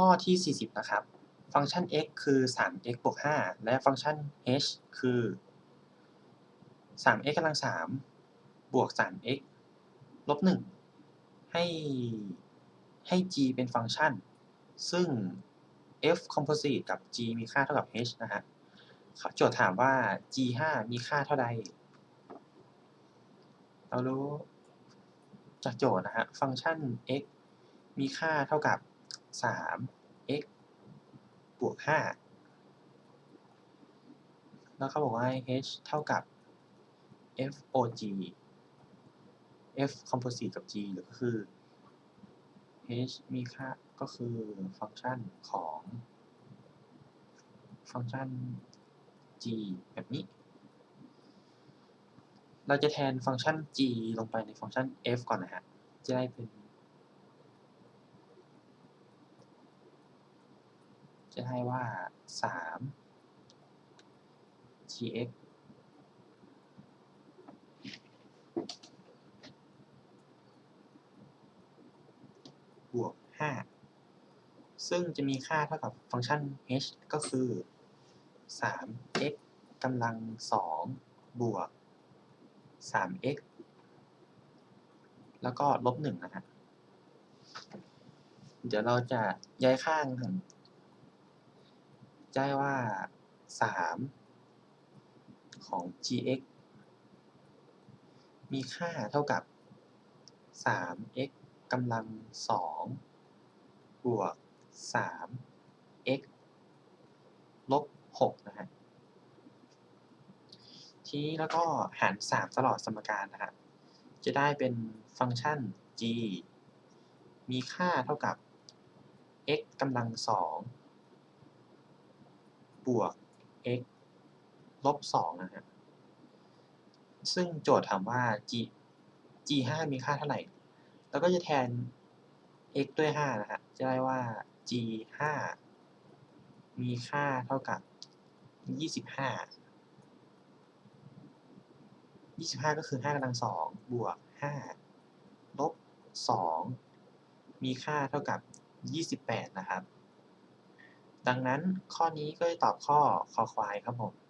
ข้อที่ 40 นะครับ ฟังก์ชัน x คือ 3x บวก 5 และฟังก์ชัน h คือ 3x กำลัง 3 บวก 3x ลบ 1 ให้ให้ g เป็นฟังก์ชัน ซึ่ง f composite กับ g มีค่าเท่ากับ h นะฮะโจทย์ถามว่า g 5มีค่าเท่าใด เรารู้จากโจทย์นะฮะ ฟังก์ชัน x มีค่าเท่ากับ 3x บวก 5 แล้วเขาบอกว่า h เท่ากับ fog f composite กับ g หรือก็คือ h มีค่าก็คือฟังก์ชันของ ฟังก์ชัน g แบบนี้ เราจะแทนฟังก์ชัน g ลงไปในฟังก์ชัน f ก่อนนะฮะ จะได้เป็น จะได้ว่า 3 gx บวก 5 ซึ่งจะมีค่าเท่ากับฟังก์ชัน h ก็คือ 3x กำลัง 2 บวก 3x แล้วก็ลบ1นะฮะเดี๋ยวเราจะย้ายข้างจะ ได้ว่า 3 ของ gx มีค่าเท่ากับ 3x กำลัง 2 บวก 3x ลบ 6 นะฮะ ทีนี้แล้วก็หาร 3 ตลอดสมการนะฮะ จะได้เป็นฟังก์ชัน g มีค่าเท่ากับ x กำลัง 2 บวก x ลบ2นะฮะ ซึ่งโจทย์ถามว่า g g 5มีค่าเท่าไหร่ แล้วก็จะแทน x ด้วย 5 นะฮะ จะได้ว่า g 5มีค่าเท่ากับ 25 25 ก็คือ 5กำลัง 2 บวก 5 ลบ 2 มีค่าเท่ากับ 28 นะครับ ดังนั้นข้อนี้ก็จะตอบข้อคอควายครับผม